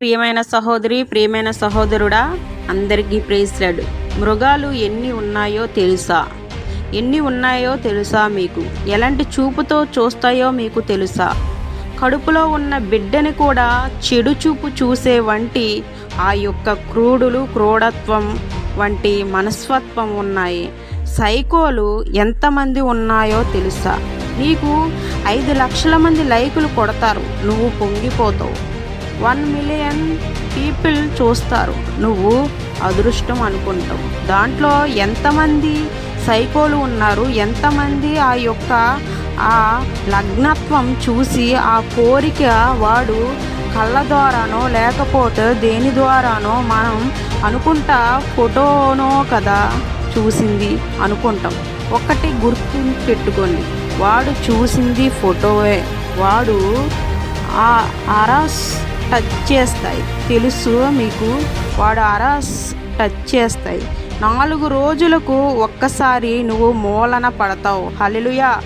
ప్రియమైన సహోదరి ప్రియమైన సహోదరుడా అందరికీ ప్రేస్లడ్ మృగాలు ఎన్ని ఉన్నాయో తెలుసా? ఎన్ని ఉన్నాయో తెలుసా మీకు? ఎలాంటి చూపుతో చూస్తాయో మీకు తెలుసా? కడుపులో ఉన్న బిడ్డని కూడా చెడు చూపు చూసే వంటి ఆ యొక్క క్రూడులు క్రూడత్వం వంటి మనస్తత్వం ఉన్నాయి. సైకోలు ఎంతమంది ఉన్నాయో తెలుసా? నీకు ఐదు లక్షల మంది లైకులు కొడతారు. నువ్వు పొంగిపోతావు. వన్ మిలియన్ పీపుల్ చూస్తారు. నువ్వు అదృష్టం అనుకుంటావు. దాంట్లో ఎంతమంది సైకోలు ఉన్నారు ఎంతమంది ఆ యొక్క ఆ లగ్నత్వం చూసి ఆ కోరిక వాడు కళ్ళ ద్వారానో లేకపోతే దేని ద్వారానో మనం అనుకుంటా ఫోటోనో కదా చూసింది అనుకుంటాం. ఒకటి గుర్తు పెట్టుకోండి వాడు చూసింది ఫోటోవే. వాడు అరాస్ టచ్ చేస్తాయి. తెలుసు మీకు? వాడు అరాస్ టచ్ చేస్తాయి. నాలుగు రోజులకు ఒక్కసారి నువ్వు మూలన పడతావు. హల్లెలూయా.